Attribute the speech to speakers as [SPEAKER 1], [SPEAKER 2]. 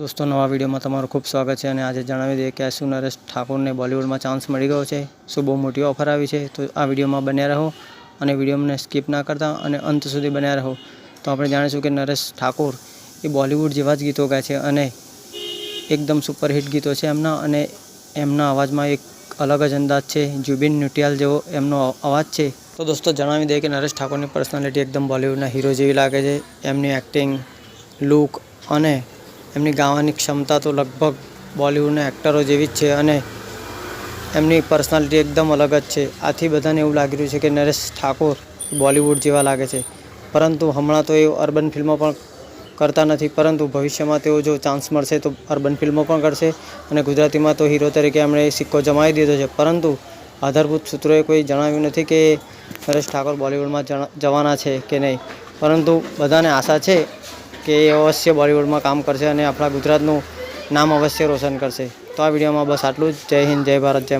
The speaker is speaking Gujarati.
[SPEAKER 1] દોસ્તો, નવા વિડીયોમાં તમારું ખૂબ સ્વાગત છે અને આજે જણાવી દઈએ કે આશુ નરેશ ઠાકોરને બોલિવૂડમાં ચાન્સ મળી ગયો છે. શું બહુ મોટી ઓફર આવી છે? તો આ વિડીયોમાં બન્યા રહો અને વિડીયોને સ્કીપ ના કરતા અને અંત સુધી બન્યા રહો. તો આપણે જાણીશું કે નરેશ ઠાકોર એ બોલિવૂડ જેવા જ ગીતો ગાય છે અને એકદમ સુપરહિટ ગીતો છે એમના અને એમના અવાજમાં એક અલગ જ અંદાજ છે. જુબિન ન્યુટિયાલ જેવો એમનો અવાજ છે. તો દોસ્તો, જણાવી દઈએ કે નરેશ ઠાકોરની પર્સનાલિટી એકદમ બોલિવૂડના હીરો જેવી લાગે છે. એમની એક્ટિંગ લુક અને એમની ગાવાની ક્ષમતા તો લગભગ બોલિવૂડના એક્ટરો જેવી જ છે અને એમની પર્સનાલિટી એકદમ અલગ જ છે. આથી બધાને એવું લાગી રહ્યું છે કે નરેશ ઠાકોર બોલિવૂડ જેવા લાગે છે. પરંતુ હમણાં તો એ અર્બન ફિલ્મો પણ કરતા નથી, પરંતુ ભવિષ્યમાં તેઓ જો ચાન્સ મળશે તો અર્બન ફિલ્મો પણ કરશે અને ગુજરાતીમાં તો હીરો તરીકે એમણે સિક્કો જમાવી દીધો છે. પરંતુ આધારભૂત સૂત્રોએ કોઈ જણાવ્યું નથી કે નરેશ ઠાકોર બોલિવૂડમાં જવાના છે કે નહીં. પરંતુ બધાને આશા છે કે એ અવશ્ય બોલિવૂડમાં કામ કરશે અને આપણા ગુજરાતનું નામ અવશ્ય રોશન કરશે. તો આ વિડીયોમાં બસ આટલું જ. જય હિન્દ, જય ભારત, જય